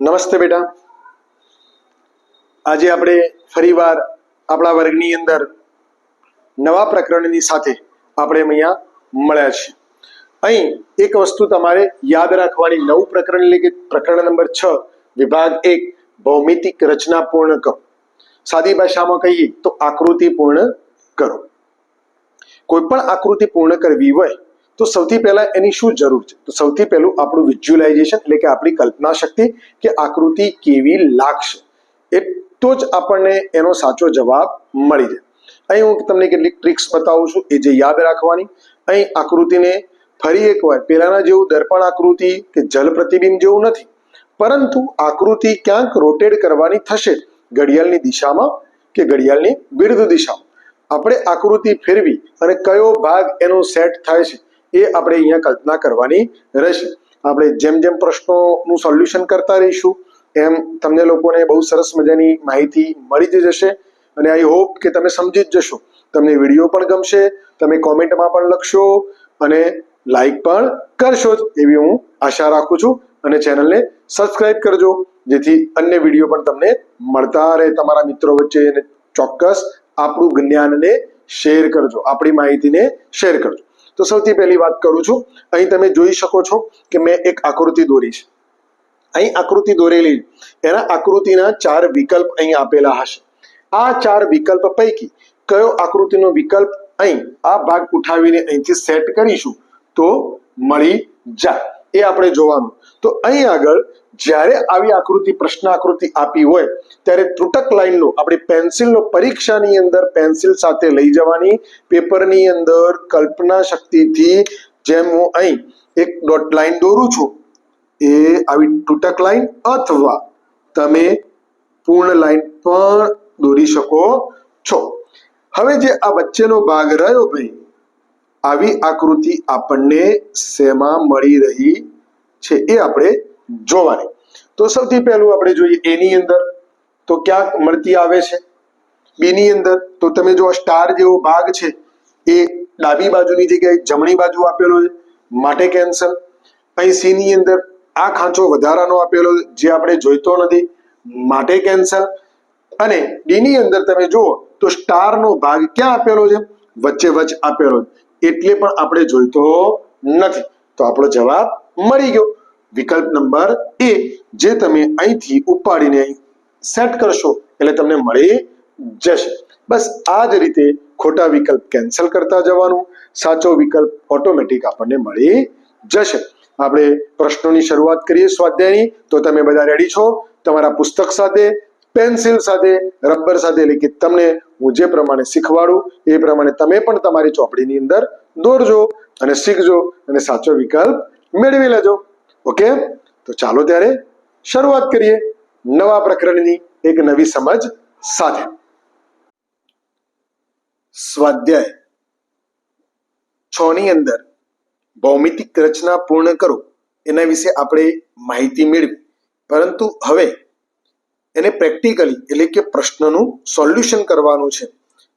નમસ્તે બેટા. આજે આપણે ફરીવાર આપણા વર્ગની અંદર નવા પ્રકરણની સાથે આપણે અહીંયા મળ્યા છીએ. અહીં એક વસ્તુ તમારે યાદ રાખવાની, નવું પ્રકરણ એટલે કે પ્રકરણ નંબર છ, વિભાગ એક, ભૌમિતિક રચના પૂર્ણ કરો. સાદી ભાષામાં કહીએ તો આકૃતિ પૂર્ણ કરો. કોઈ પણ આકૃતિ પૂર્ણ કરવી હોય તો સૌથી પહેલા એની શું જરૂર છે? તો સૌથી પહેલું આપણું વિઝ્યુલાઇઝેશન એટલે કે આપણી કલ્પના શક્તિ કે આકૃતિ કેવી લાગશે. એટલો જ આપણને એનો સાચો જવાબ મળી જાય. અહીં હું તમને કેટલીક ટ્રિક્સ બતાવું છું, એ જે યાદ રાખવાની. અહીં આકૃતિને ફરી એકવાર, પહેલાના જેવું દર્પણ આકૃતિ કે જલ પ્રતિબિંબ જેવું નથી. પરંતુ આકૃતિ ક્યાંક રોટેટ કરવાની થશે ઘડિયાળની દિશામાં કે ઘડિયાળની વિરુદ્ધ દિશામાં. આપણે આકૃતિ ફેરવી અને કયો ભાગ એનો સેટ થાય છે એ આપણે અહીંયા કલ્પના કરવાની રહેશે. આપણે જેમ જેમ પ્રશ્નોનું સોલ્યુશન કરતા રહીશું, એમ તમને લોકોને બહુ સરસ મજાની માહિતી મળી જ જશે. અને આઈ હોપ કે તમે સમજી જ જશો. તમને વીડિયો પણ ગમશે, તમે કોમેન્ટમાં પણ લખશો અને લાઈક પણ કરશો જ, એવી હું આશા રાખું છું. અને ચેનલને સબસ્ક્રાઈબ કરજો, જેથી અન્ય વીડિયો પણ તમને મળતા રહે. તમારા મિત્રો વચ્ચે ચોક્કસ આપણું જ્ઞાનને શેર કરજો, આપણી માહિતીને શેર કરજો. તો સૌથી પહેલી વાત કરું છું. અહીં તમે જોઈ શકો છો કે મેં એક આકૃતિ દોરી છે. અહીં આકૃતિ દોરેલી એના આકૃતિના ચાર વિકલ્પ અહીં આપેલા હશે. આ ચાર વિકલ્પ પૈકી કયો આકૃતિનો વિકલ્પ અહીં આ ભાગ ઉઠાવીને અહીંથી સેટ કરીશું તો મળી જાય. એ આપણે જોવાનું. તો અહીં આગળ જ્યારે આવી આકૃતિ પ્રશ્ન આકૃતિ આપી હોય, ત્યારે ત્રુટક લાઈનનો આપણે પેન્સિલનો પરીક્ષાની અંદર પેન્સિલ સાથે લઈ જવાની, પેપરની અંદર કલ્પના શક્તિથી જેમ હું અહીં એક ડોટ લાઈન દોરું છું, એ આવી તૂટક લાઈન અથવા તમે પૂર્ણ લાઈન પણ દોરી શકો છો. હવે જે આ વચ્ચેનો ભાગ રહ્યો ભાઈ આવી આકૃતિ આપણને શેમાં મળી રહી છે એ આપણે જોવાની. તો સૌથી પહેલું આપણે જોઈએ એની અંદર તો ક્યાંક મળતી આવે છે? બીની અંદર તો તમે જો સ્ટાર જેવો ભાગ છે. એ ડાબી બાજુની જગ્યાએ જમણી બાજુ આપેલો છે, માટે કેન્સલ. અહીં સી ની અંદર આ ખાંચો વધારાનો આપેલો જે આપણે જોઈતો નથી, માટે કેન્સલ. અને ડી ની અંદર તમે જુઓ તો સ્ટાર નો ભાગ ક્યાં આપેલો છે? વચ્ચે વચ્ચે આપેલો છે. એટલે પણ આપણે જોઈતો નથી. તો આપણો જવાબ મળી ગયો. વિકલ્પ નંબર એ, જે તમે અહીંથી ઉપાડીને સેટ કરશો, એટલે તમને મળી જશે. બસ આ જ રીતે ખોટા વિકલ્પ કેન્સલ કરતા જવાનું, સાચો વિકલ્પ ઓટોમેટિક આપણને મળી જશે. આપણે પ્રશ્નોની શરૂઆત કરીએ સ્વાધ્યાયની. તો તમે બધા રેડી છો? તમારા પુસ્તક સાથે પેન્સિલ સાથે, રબર સાથે એટલે તમને હું જે પ્રમાણે શીખવાડું, એ પ્રમાણે તમે પણ તમારી ચોપડીની અંદર દોરજો અને શીખજો અને સાચો વિકલ્પ મેળવી લેજો. ઓકે તો ચાલો ત્યારે શરૂઆત કરીએ નવા પ્રકરણની એક નવી સમજ સાથે. સ્વાધ્યાય. છ ની અંદર ભૌમિતિક રચના પૂર્ણ કરો. એના વિશે આપણે માહિતી મેળવી. પરંતુ હવે એને પ્રેક્ટિકલી એટલે કે પ્રશ્નનું સોલ્યુશન કરવાનું છે.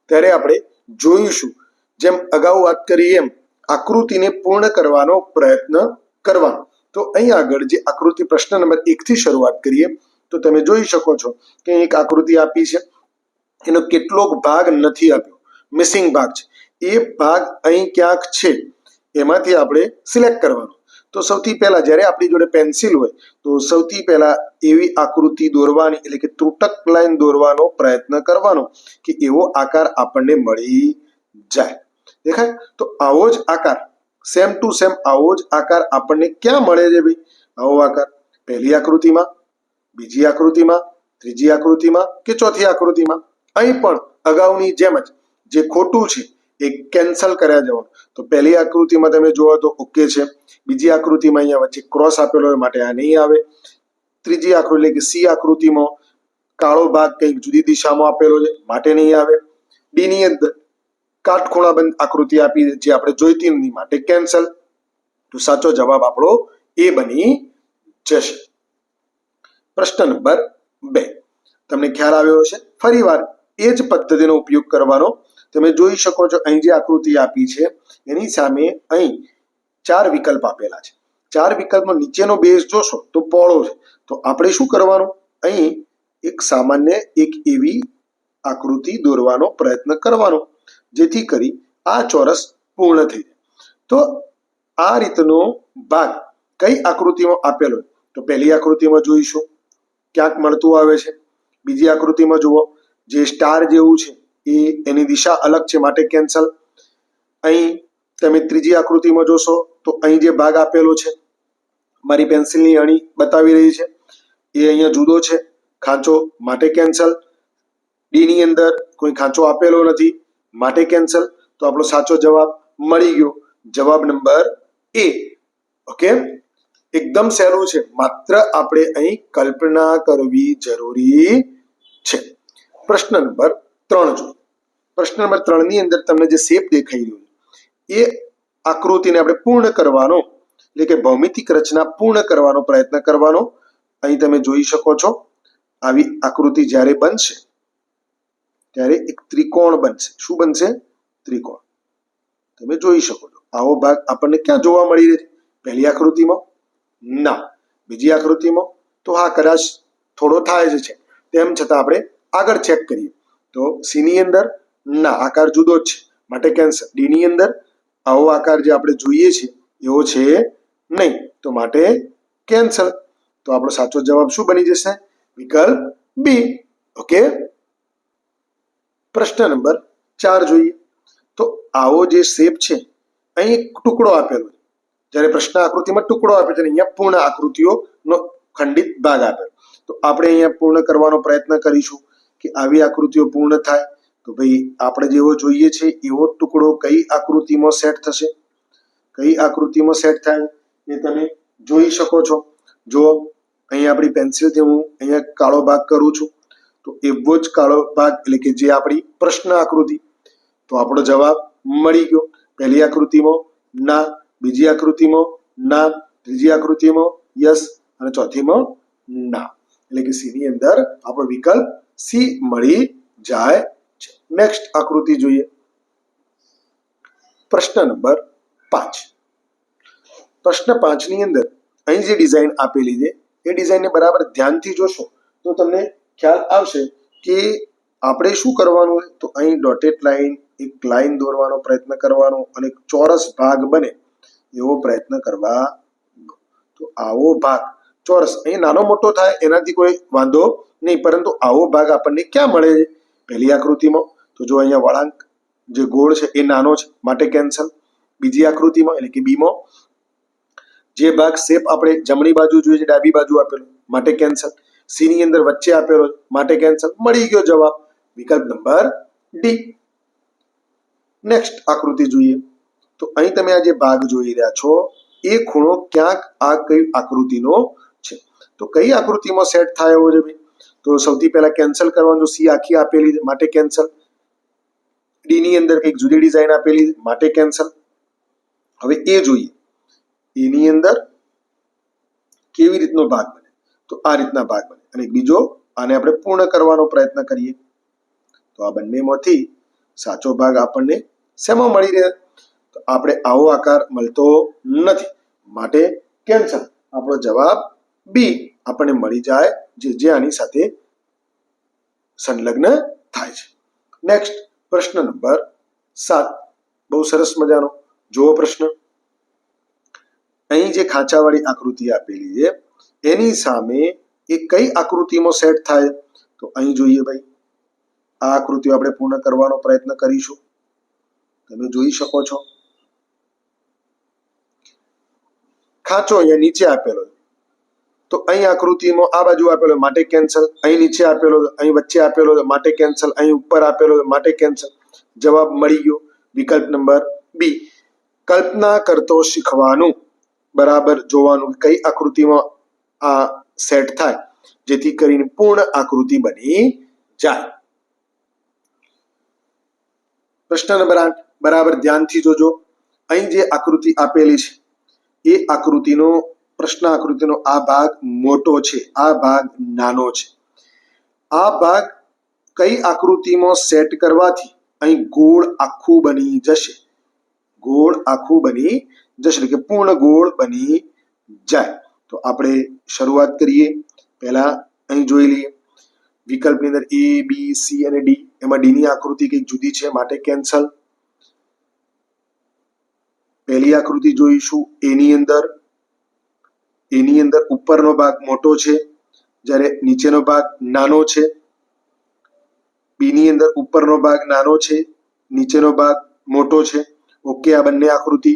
ત્યારે આપણે જોઈશું. જેમ અગાઉ વાત કરી એમ, આકૃતિને પૂર્ણ કરવાનો પ્રયત્ન કરવાનો. તો અહીં આગળ જે આકૃતિ પ્રશ્ન નંબર એકથી શરૂઆત કરીએ, તો તમે જોઈ શકો છો કે એક આકૃતિ આપી છે. એનો કેટલોક ભાગ નથી આપ્યો. મિસિંગ ભાગ છે. એ ભાગ અહીં ક્યાંક છે? એમાંથી આપણે સિલેક્ટ કરવાનો. તો સૌથી પહેલા જ્યારે આપણી જોડે પેન્સિલ હોય, તો સૌથી પહેલા એવી આકૃતિ દોરવાની એટલે કે ત્રુટક લાઈન દોરવાનો પ્રયત્ન કરવાનો કે એવો આકાર આપણને મળી જાય. દેખાય? તો આવો જ આકાર સેમ ટુ સેમ આવો જ આકાર આપણને ક્યાં મળે છે ભાઈ? આવો આકાર, પહેલી આકૃતિમાં, બીજી આકૃતિમાં, ત્રીજી આકૃતિમાં કે ચોથી આકૃતિમાં? અહીં પણ અગાઉની જેમ જ, જે ખોટું છે એ કેન્સલ કર્યા જવાનું. તો પહેલી આકૃતિમાં તમે જુઓ તો ઓકે છે. બીજી આકૃતિમાં અહીંયા વચ્ચે ક્રોસ આપેલો હોય માટે આ નહીં આવે. ત્રીજી આકૃતિ એટલે કે સી આકૃતિમાં કાળો ભાગ કંઈક જુદી દિશામાં આપેલો છે, માટે નહીં આવે. બીની અંદર કાટખૂણા બંધ આકૃતિ આપી જે આપણે જોઈતી નથી, માટે કેન્સલ તો સાચો જવાબ આપણો એ બની જશે. પ્રશ્ન નંબર બે. તમને ખ્યાલ આવ્યો હશે? ફરીવાર એ જ પદ્ધતિનો ઉપયોગ કરવાનો તમે જોઈ શકો છો અહીં જે આકૃતિ આપી છે, એની સામે અહીં ચાર વિકલ્પ આપેલા છે. ચાર વિકલ્પનો નીચેનો બેઝ જોશો તો પહોળો છે. તો આપણે શું કરવાનું? અહીં એક સામાન્ય, એક એવી આકૃતિ દોરવાનો પ્રયત્ન કરવાનો, જેથી કરી આ ચોરસ પૂર્ણ થઈ જાય. તો આ રીતનો ભાગ કઈ આકૃતિમાં આપેલો? તો પહેલી આકૃતિમાં જોઈશું. ક્યાંક મળતું આવે છે. બીજી આકૃતિમાં જુઓ. જે સ્ટાર જેવું છે એ એની દિશા અલગ છે માટે કેન્સલ અહીં તમે ત્રીજી આકૃતિમાં જોશો તો અહીં જે ભાગ આપેલો છે, મારી પેન્સિલની અણી બતાવી રહી છે, એ અહીંયા જુદો છે, ખાંચો માટે કેન્સલ ડીની અંદર કોઈ ખાંચો આપેલો નથી, માટે કેન્સલ તો આપણો સાચો જવાબ મળી ગયો, જવાબ નંબર એ. ઓકે? એકદમ સહેલું છે, માત્ર આપણે અહીં કલ્પના કરવી જરૂરી છે. પ્રશ્ન નંબર ત્રણ જો પ્રશ્ન નંબર ત્રણની અંદર તમને જે શેપ દેખાઈ રહ્યું એ આકૃતિને આપણે પૂર્ણ કરવાનો, એટલે કે ભૌમિતિક રચના પૂર્ણ કરવાનો પ્રયત્ન કરવાનો. અહીં તમે જોઈ શકો છો, આવી આકૃતિ જ્યારે બનશે, ત્યારે એક ત્રિકોણ બનશે. શું બનશે? ત્રિકોણ. તમે જોઈ શકો છો, આવો ભાગ આપણને ક્યાં જોવા મળી રહે પહેલી આકૃતિમાં? ના. બીજી આકૃતિમાં? તો હા, કદાચ થોડો થાય જ છે. તેમ છતાં આપણે આગળ ચેક કરીએ. તો સીની અંદર ના, આકાર જુદો જ છે. માટે કેન્સર ડી ની અંદર આવો આકાર જે આપણે જોઈએ છે, એવો છે નહીં. તો માટે કેન્સર. તો આપણો સાચો જવાબ શું બની જશે? વિકલ્પ બી ઓકે પ્રશ્ન નંબર ચાર જોઈએ. તો આવો જે શેપ છે, અહીં એક ટુકડો આપેલો છે. જ્યારે પ્રશ્ન આકૃતિમાં ટુકડો આપ્યો છે, અહીંયા પૂર્ણ આકૃતિઓનો ખંડિત ભાગ આપેલો. તો આપણે અહીંયા પૂર્ણ કરવાનો પ્રયત્ન કરીશું કે આવી આકૃતિઓ પૂર્ણ થાય. તો ભાઈ, આપણે જેવો જોઈએ છે, એવો ટુકડો કઈ આકૃતિમાં સેટ થશે? કઈ આકૃતિમાં સેટ થાય? એ તમે જોઈ શકો છો. જો અહીં આપણી પેન્સિલથી હું અહીંયા કાળો ભાગ કરું છું. તો એવો જ કાળો ભાગ, એટલે કે જે આપણી પ્રશ્ન આકૃતિ. તો આપણો જવાબ મળી ગયો. પહેલી આકૃતિમાં, ના. બીજી આકૃતિમાં, ના. ત્રીજી આકૃતિમાં યસ અને ચોથીમાં, ના. એટલે કે સી ની અંદર આપણો વિકલ્પ સી મળી જાય નેક્સ્ટ આકૃતિ જોઈએ. પ્રશ્ન નંબર પાંચ. પ્રશ્ન પાંચની અંદર અહીં જે ડિઝાઇન આપેલી છે, એ ડિઝાઇનને બરાબર ધ્યાનથી જોશો, તો તમને ખ્યાલ આવશે કે આપણે શું કરવાનું હોય? તો અહીં ડોટેડ લાઈન એક લાઈન દોરવાનો પ્રયત્ન કરવાનો અને ચોરસ ભાગ બને, એવો પ્રયત્ન કરવા તો આવો ભાગ. ચોરસ અહીં નાનો મોટો થાય, એનાથી કોઈ વાંધો નહીં, પરંતુ આવો ભાગ આપણને ક્યાં મળે પહેલી આકૃતિમાં. તો જો અહીંયા વળાંક જે ગોળ છે એ નાનો છે, માટે કેન્સલ બીજી આકૃતિમાં, એટલે કે બીમો, જે ભાગ શેપ આપણે જમણી બાજુ જોઈએ છે ડાબી બાજુ આપેલો, માટે કેન્સલ સી ની અંદર વચ્ચે આપેલો, માટે કેન્સલ મળી ગયો જવાબ. વિકલ્પ નંબર ડી નેક્સ્ટ આકૃતિ જોઈએ. તો અહીં તમે આ જે ભાગ જોઈ રહ્યા છો, એ ખૂણો ક્યાંક આ કઈ આકૃતિનો છે. તો કઈ આકૃતિમાં સેટ થાય એવો છે તો સૌથી પહેલા કેન્સલ કરવાનું સી આખી આપેલી માટે કેન્સલ ડી ની અંદર કંઈક જુદી ડિઝાઇન આપેલી માટે કેન્સલ હવે એ જોઈએ, એની અંદર કેવી રીતનો ભાગ બને? તો આ રીતના ભાગ બને. અને બીજો, આને આપણે પૂર્ણ કરવાનો પ્રયત્ન કરીએ. તો આ બંનેમાંથી સાચો ભાગ આપણને શેમાં મળી રહે? તો આપણે આવો આકાર મળતો નથી. માટે કેન્સલ આપણો જવાબ બી આપણને મળી જાય, જે જે આની સાથે સંલગ્ન થાય છે. નેક્સ્ટ પ્રશ્ન નંબર સાત. બહુ સરસ મજાનો. જુઓ પ્રશ્ન. અહીં જે ખાંચાવાળી આકૃતિ આપેલી છે, એની સામે એ કઈ આકૃતિમાં સેટ થાય? તો અહીં જોઈએ ભાઈ. આ આકૃતિઓ આપણે પૂર્ણ કરવાનો પ્રયત્ન કરીશું. તમે જોઈ શકો છો. ખાંચો અહીંયા નીચે આપેલો છે. તો અહીં આકૃતિમાં આ બાજુ આપેલો માટે કેન્સલ, અહીં નીચે આપેલો, અહીં વચ્ચે આપેલો, માટે કેન્સલ, અહીં ઉપર આપેલો, માટે કેન્સલ. જવાબ મળી ગયો વિકલ્પ નંબર બી. કલ્પના કરતો શીખવાનું. બરાબર જોવાનું કઈ આકૃતિમાં આ સેટ થાય, જેથી કરીને પૂર્ણ આકૃતિ બની જાય. પ્રશ્ન નંબર આઠ, બરાબર ધ્યાનથી જોજો. અહીં જે આકૃતિ આપેલી છે, એ આકૃતિનો પ્રશ્ન આકૃતિનો આ ભાગ મોટો છે, આ ભાગ નાનો છે. આ ભાગ કઈ આકૃતિમાં સેટ કરવાથી અહીં ગોળ આખું બની જશે. ગોળ આખું બની જશે કે પૂર્ણ ગોળ બની જાય. તો આપણે શરૂઆત કરીએ. પહેલા અહીં જોઈ લઈએ. વિકલ્પની અંદર એ બી સી અને ડી એમાં ડી ની આકૃતિ કંઈક જુદી છે, માટે કેન્સલ પહેલી આકૃતિ જોઈશું એની અંદર. એની અંદર ઉપરનો ભાગ મોટો છે, જ્યારે નીચેનો ભાગ નાનો છે. બીની અંદર ઉપરનો ભાગ નાનો છે, નીચેનો ભાગ મોટો છે. ઓકે, આ બંને આકૃતિ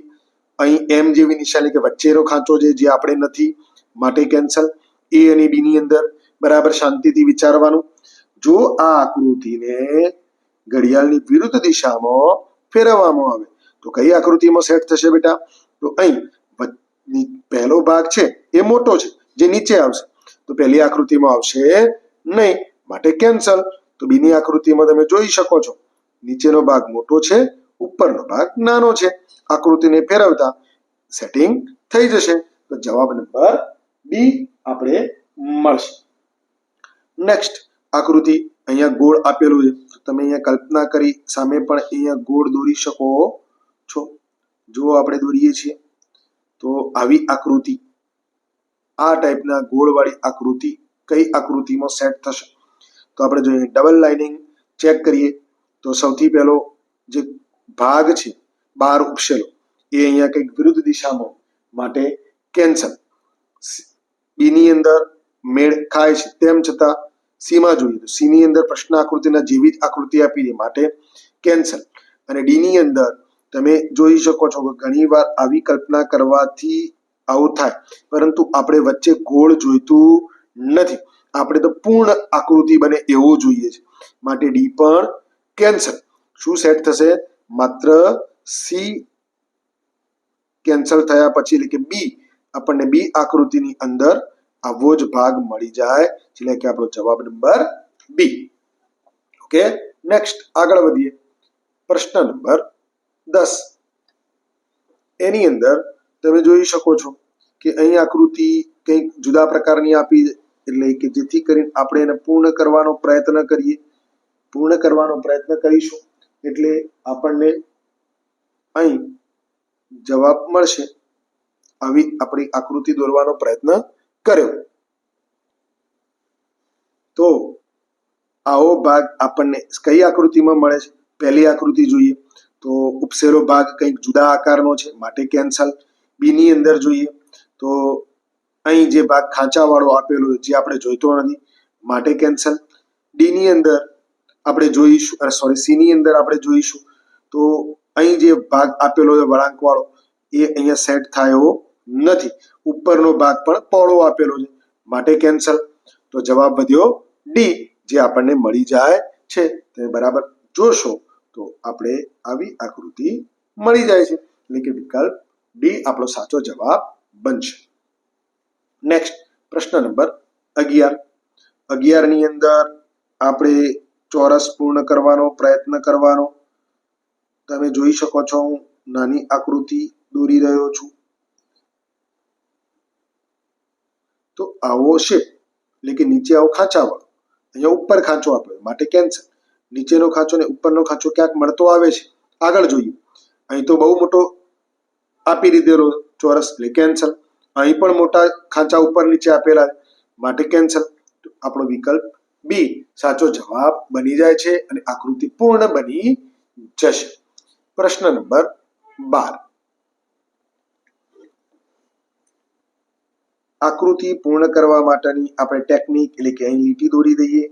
અહીં એમ જેવી નિશાની કે વચ્ચેનો ખાંચો છે, જે આપણે નથી, માટે કેન્સલ એ અને બી ની અંદર બરાબર શાંતિથી વિચારવાનું. જો આ આકૃતિને ઘડિયાળની વિરુદ્ધ દિશામાં ફેરવવામાં આવે, તો કઈ આકૃતિમાં સેટ થશે બેટા? તો અહીં પહેલો ભાગ છે એ મોટો છે, જે નીચે આવશે. તો પહેલી આકૃતિમાં આવશે નહીં, માટે કેન્સલ તો બીની આકૃતિમાં તમે જોઈ શકો છો, નીચેનો ભાગ મોટો છે, ઉપરનો ભાગ નાનો છે. આકૃતિને ફેરવતા સેટિંગ થઈ જશે. તો જવાબ નંબર બી આપણે મળશે. નેક્સ્ટ આકૃતિ અહીંયા ગોળ આપેલું છે. તમે અહીંયા કલ્પના કરી સામે પણ અહીંયા ગોળ દોરી શકો છો. જો આપણે દોરીએ છીએ. તો આવી આકૃતિ. આ ટાઈપના ગોળવાળી આકૃતિ કઈ આકૃતિમાં સેટ થશે? તો આપણે જોઈએ ડબલ લાઇનિંગ ચેક કરીએ. તો સૌથી પહેલો જે ભાગ છે, બાર ઉપસેલો, એ અહીંયા કંઈક વિરુદ્ધ દિશામાં માટે કેન્સલ. બીની અંદર મેળ ખાય છે, તેમ છતાં સીમાં જોઈએ તો સીની અંદર પ્રશ્ન આકૃતિના જેવી જ આકૃતિ આપી દે માટે કેન્સલ. અને ડીની અંદર તમે જોઈ શકો છો કે ઘણી વાર આવી કલ્પના કરવાથી આવું થાય, પરંતુ આપણે વચ્ચે ગોળ જોઈતું નથી. આપણે તો પૂર્ણ આકૃતિ બને એવું જોઈએ છે. માટે ડી પણ કેન્સલ. શું સેટ થશે? માત્ર સી કેન્સલ થયા પછી એટલે કે બી, આપણને બી આકૃતિની અંદર આવો જ ભાગ મળી જાય એટલે કે આપણો જવાબ નંબર બી. ઓકે, નેક્સ્ટ આગળ વધીએ. પ્રશ્ન નંબર દસ. એની અંદર તમે જોઈ શકો છો કે અહીં આકૃતિ કંઈક જુદા પ્રકારની આપી એટલે કે જેથી કરીને આપણે એને પૂર્ણ કરવાનો પ્રયત્ન કરીએ. પૂર્ણ કરવાનો પ્રયત્ન કરીશું. એટલે આપણને અહીં જવાબ મળશે. આવી આપણી આકૃતિ દોરવાનો પ્રયત્ન કર્યો. તો આવો ભાગ આપણને કઈ આકૃતિમાં મળે છે? પહેલી આકૃતિ જોઈએ. તો ઉપસેલો ભાગ કંઈક જુદા આકારનો છે, માટે કેન્સલ બીની અંદર જોઈએ તો અહીં જે ભાગ ખાંચાવાળો આપેલો જે આપણે જોઈતો નથી, માટે કેન્સલ ડીની અંદર આપણે જોઈશું સોરી સીની અંદર આપણે જોઈશું. તો અહીં જે ભાગ આપેલો છે, વળાંકવાળો, એ અહીંયા સેટ થાય એવો નથી. ઉપરનો ભાગ પણ પહોળો આપેલો છે, માટે કેન્સલ તો જવાબ વધ્યો ડી, જે આપણને મળી જાય છે. તમે બરાબર જોશો. તો આપણે આવી આકૃતિ મળી જાય છે. એટલે કે વિકલ્પ ડી આપણો સાચો જવાબ બનશે. નેક્સ્ટ પ્રશ્ન નંબર અગિયાર. અગિયારની અંદર આપણે ચોરસ પૂર્ણ કરવાનો પ્રયત્ન કરવાનો. તમે જોઈ શકો છો હું નાની આકૃતિ દોરી રહ્યો છું. તો આવો શેપ એટલે કે નીચે આવો ખાંચાવાળો અહીંયા ઉપર ખાંચો આપ્યો માટે કેન્સલ નીચેનો ખાંચો ને ઉપરનો ખાંચો ક્યાંક મળતો આવે છે? આગળ જોઈએ. અહીં તો બહુ મોટો આપી દીધેલો ચોરસ, એટલે કેન્સલ અહીં પણ મોટા ખાંચા ઉપર નીચે આપેલા માટે કેન્સલ આપણો વિકલ્પ બી સાચો જવાબ બની જાય છે અને આકૃતિ પૂર્ણ બની જશે. પ્રશ્ન નંબર બાર. આકૃતિ પૂર્ણ કરવા માટેની આપણે ટેકનિક એટલે કે અહીં લીટી દોરી દઈએ.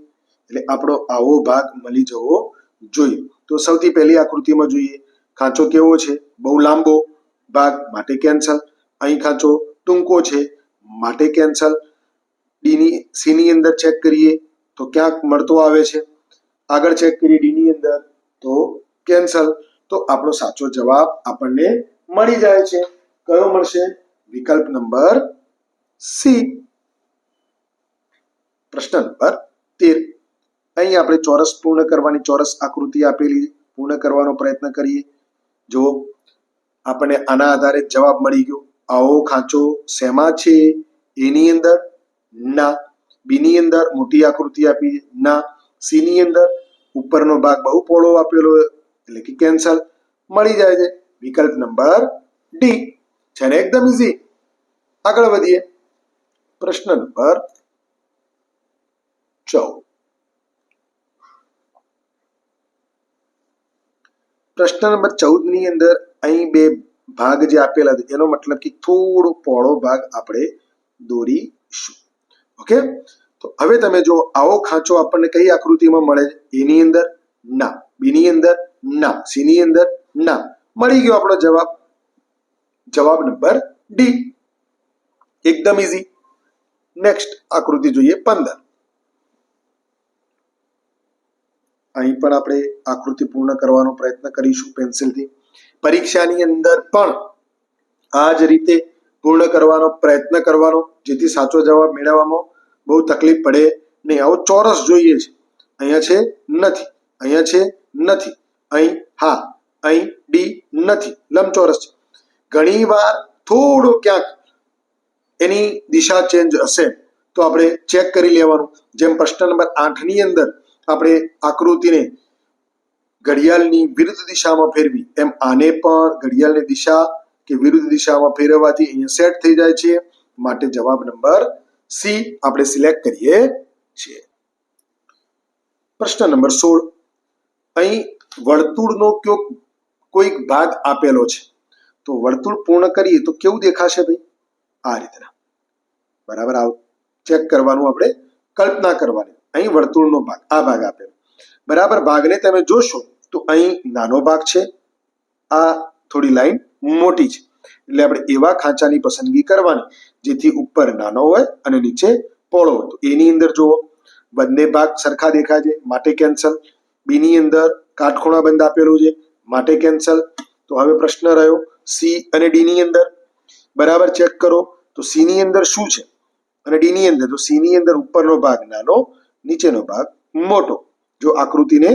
એટલે આપણો આવો ભાગ મળી જવો જોઈએ. તો સૌથી પહેલી આકૃતિમાં જોઈએ. ખાંચો કેવો છે? બહુ લાંબો ભાગ, માટે કેન્સલ. અહીં ખાંચો ટૂંકો છે, માટે કેન્સલ. ડીની સીની અંદર ચેક કરીએ તો ક્યાંક મળતો આવે છે. આગળ ચેક કરીએ ડીની અંદર તો કેન્સલ. તો આપણો સાચો જવાબ આપણને મળી જાય છે. કયો મળશે? વિકલ્પ નંબર સી પ્રશ્ન નંબર તેર. અહીં આપણે ચોરસ પૂર્ણ કરવાની ચોરસ આકૃતિ આપેલી પૂર્ણ કરવાનો પ્રયત્ન કરીએ. જો આપણને આના આધારે જવાબ મળી ગયો. આવો ખાંચો શેમાં છે? એની અંદર? ના. બીની અંદર મોટી આકૃતિ આપી ના. સીની અંદર ઉપરનો ભાગ બહુ પોળો આપેલો એટલે કે કેન્સલ. મળી જાય છે. વિકલ્પ નંબર ડી. છે ને એકદમ ઇઝી આગળ વધીએ. પ્રશ્ન નંબર ચૌદ. પ્રશ્ન નંબર ચૌદની અંદર અહીં બે ભાગ જે આપેલા છે, એનો મતલબ કે થોડો પહોળો ભાગ આપણે દોરીશું. ઓકે તો હવે તમે જો આવો ખાંચો આપણને કઈ આકૃતિમાં મળે એની અંદર ના, બીની અંદર ના, સીની અંદર ના. મળી ગયો આપણો જવાબ. જવાબ નંબર ડી. એકદમ ઇઝી નેક્સ્ટ આકૃતિ જોઈએ પંદર. અહીં પણ આપણે આકૃતિ પૂર્ણ કરવાનો પ્રયત્ન કરીશું પેન્સિલથી. પરીક્ષાની અંદર પણ આ જ રીતે પૂર્ણ કરવાનો પ્રયત્ન કરવાનો, જેથી સાચો જવાબ મેળવવામાં બહુ તકલીફ પડે નહીં. આવો ચોરસ જોઈએ છે. અહીંયા છે નથી, અહીંયા છે નથી, અહીં હા, અહીં ડી નથી. લંબચોરસ છે. ઘણી વાર થોડો ક્યાંક એની દિશા ચેન્જ હશે તો આપણે ચેક કરી લેવાનું. જેમ પ્રશ્ન નંબર આઠની અંદર આપણે આકૃતિને ઘડિયાળની વિરુદ્ધ દિશામાં ફેરવી, એમ આને પણ ઘડિયાળની દિશા કે વિરુદ્ધ દિશામાં ફેરવવાથી અહીંયા સેટ થઈ જાય છે. માટે જવાબ નંબર સી આપણે સિલેક્ટ કરીએ છીએ. પ્રશ્ન નંબર સોળ. અહીં વર્તુળનો કયો કોઈક ભાગ આપેલો છે? તો વર્તુળ પૂર્ણ કરીએ તો કેવું દેખાશે ભાઈ? આ રીતના. બરાબર, આવ ચેક કરવાનું આપણે કલ્પના કરવાની. અહીં વર્તુળનો ભાગ, આ ભાગ આપેલો. બરાબર, ભાગને તમે જોશો તો અહીં નાનો ભાગ છે. આ થોડી લાઈન મોટી છે. એટલે આપણે એવા ખાંચાની પસંદગી કરવાની, જેથી ઉપર નાનો હોય અને નીચે પોળો હોય. તો એની અંદર જુઓ, બંને ભાગ સરખા દેખાય છે, માટે કેન્સલ. બીની અંદર કાટખૂણા બંધ આપેલું છે, માટે કેન્સલ. તો હવે પ્રશ્ન રહ્યો, સી અને ડી ની અંદર. બરાબર, ચેક કરો. તો સી ની અંદર શું છે? અને ડી ની અંદર, તો સી ની અંદર ઉપરનો ભાગ નાનો નીચેનો ભાગ મોટો. જો આકૃતિને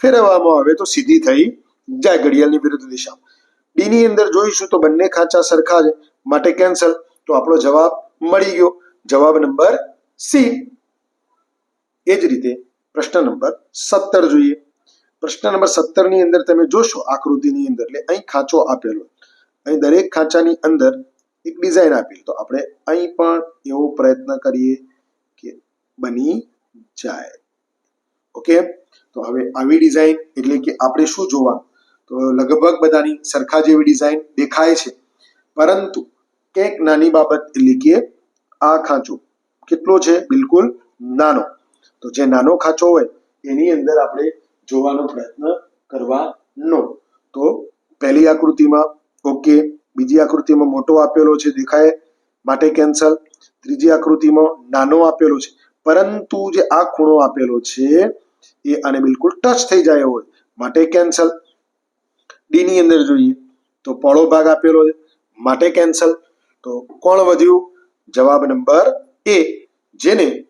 ફેરવવામાં આવે તો સીધી થઈ જાય ઘડિયાળની વિરુદ્ધ દિશામાં. ડીની અંદર જોઈશું તો બંને ખાંચા સરખા છે. માટે કેન્સલ. તો આપણો જવાબ મળી ગયો. જવાબ નંબર સી. એ જ રીતે પ્રશ્ન નંબર સત્તર જોઈએ. પ્રશ્ન નંબર સત્તરની અંદર તમે જોશો આકૃતિની અંદર. એટલે અહીં ખાંચો આપેલો. અહીં દરેક ખાંચાની અંદર એક ડિઝાઇન આપેલી. તો આપણે અહીં પણ એવો પ્રયત્ન કરીએ કે બની જાય. ઓકે તો હવે આવી ડિઝાઇન એટલે કે આપણે શું જોવાનું? તો લગભગ બધાની સરખા જેવી ડિઝાઇન દેખાય છે. પરંતુ એક નાની બાબત એટલે કે આ ખાંચો કેટલો છે? બિલકુલ નાનો. તો જે નાનો ખાંચો હોય, એની અંદર આપણે જોવાનો પ્રયત્ન કરવાનો. તો પહેલી આકૃતિમાં ઓકે બીજી આકૃતિમાં મોટો આપેલો છે, દેખાય? માટે કેન્સલ ત્રીજી આકૃતિમાં નાનો આપેલો છે. પરંતુ જે આ ખૂણો આપેલો છે, એ આને બિલકુલ ટચ થઈ જાય હોય. માટે કેન્સલ ડી ની અંદર જોઈએ, તો પોળો ભાગ આપેલો છે, માટે કેન્સલ તો કોણ વધ્યું? જવાબ નંબર એ જેને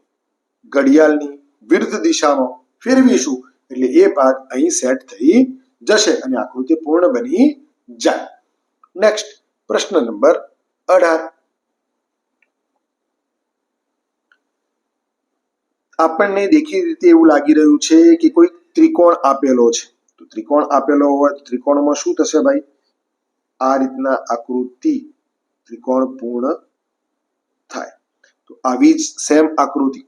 ઘડિયાળની વિરુદ્ધ દિશામાં ફેરવીશું. એટલે એ ભાગ અહીં સેટ થઈ જશે અને આકૃતિ પૂર્ણ બની જાય. નેક્સ્ટ પ્રશ્ન નંબર અઢાર. આપણને દેખી રીતે એવું લાગી રહ્યું છે કે કોઈ ત્રિકોણ આપેલો છે. તો ત્રિકોણ આપેલો હોય ત્રિકોણમાં શું થશે ભાઈ? આ રીતના આકૃતિ ત્રિકોણ પૂર્ણ થાય. તો આવી જ સેમ આકૃતિ.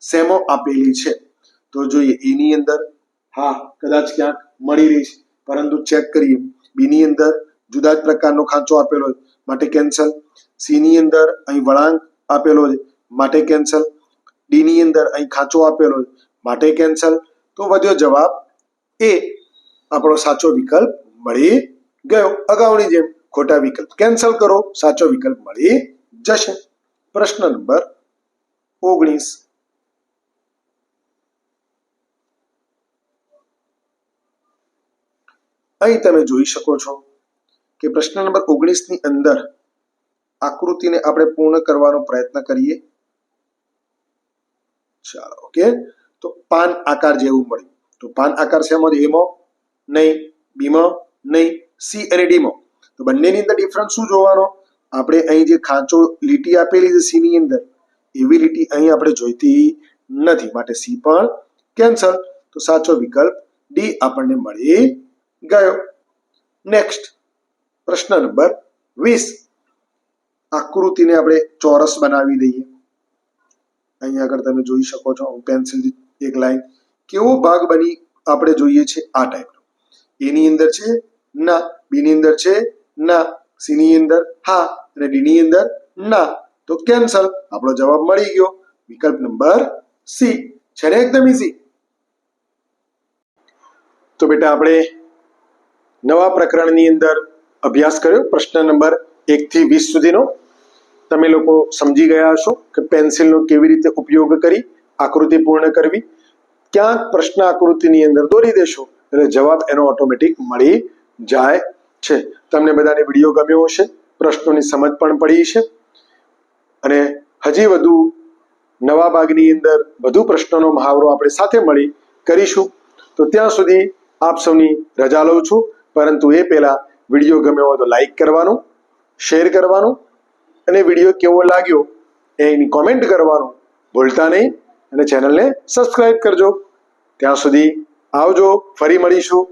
સેમો આપેલી છે. તો જોઈએ, એની અંદર, હા, કદાચ ક્યાંક મળી રહી છે. પરંતુ ચેક કરીએ. બીની અંદર જુદા જ પ્રકારનો ખાંચો આપેલો છે. માટે કેન્સલ સી ની અંદર અહીં વળાંક આપેલો છે. માટે કેન્સલ ડી ની અંદર અહીં ખાંચો આપેલો માટે કેન્સલ તો વધ્યો જવાબ એ. આપણો સાચો વિકલ્પ મળી ગયો. અગાઉની જેમ ખોટા વિકલ્પ કેન્સલ કરો, સાચો વિકલ્પ મળી જશે. પ્રશ્ન નંબર ઓગણીસ. અહીં તમે જોઈ શકો છો કે પ્રશ્ન નંબર ઓગણીસની અંદર આકૃતિને આપણે પૂર્ણ કરવાનો પ્રયત્ન કરીએ. ચાલો ઓકે તો પાન આકાર જેવું મળ્યું. તો પાન આકાર છે? એમાં નહીં, બીમાં નહીં, સી અને ડીમાં. તો બંનેની અંદર ડિફરન્સ શું જોવાનો? આપણે અહીં જે ખાંચો લીટી આપેલી છે સી ની અંદર, એવી લીટી અહીં આપણે જોઈતી નથી. માટે સી પણ કેન્સલ તો સાચો વિકલ્પ ડી આપણને મળી ગયો. નેક્સ્ટ પ્રશ્ન નંબર વીસ. આકૃતિને આપણે ચોરસ બનાવી દઈએ. અહીંયા આગળ તમે જોઈ શકો છો પેન્સિલથી એક લાઈન કેવો ભાગ બની આપણે જોઈએ છે આ ટાઈપનો એની અંદર છે, ના. બીની અંદર છે, ના. સીની અંદર, હા. અને ડીની અંદર, ના. તો કેન્સલ આપણો જવાબ મળી ગયો. વિકલ્પ નંબર સી. છે ને એકદમ ઇઝી તો બેટા આપણે નવા પ્રકરણની અંદર અભ્યાસ કર્યો. પ્રશ્ન નંબર એક થી વીસ સુધીનો. તમે લોકો સમજી ગયા હશો કે પેન્સિલનો કેવી રીતે ઉપયોગ કરી આકૃતિ પૂર્ણ કરવી? ક્યાંક પ્રશ્ન આકૃતિની અંદર દોરી દેશો એટલે જવાબ એનો ઓટોમેટિક મળી જાય છે. તમને બધાને વીડિયો ગમ્યો હશે, પ્રશ્નોની સમજ પણ પડી છે. અને હજી વધુ નવા ભાગની અંદર વધુ પ્રશ્નોનો મહાવરો આપણે સાથે મળી કરીશું. તો ત્યાં સુધી આપ સૌની રજા લઉં છું. પરંતુ એ પહેલા વીડિયો ગમ્યો હોય તો લાઈક કરવાનું, શેર કરવાનું અને વીડિયો કેવો લાગ્યો એની કોમેન્ટ કરવાનું ભૂલતા નહીં અને ચેનલને સબસ્ક્રાઈબ કરજો. ત્યાં સુધી આવજો, ફરી મળીશું.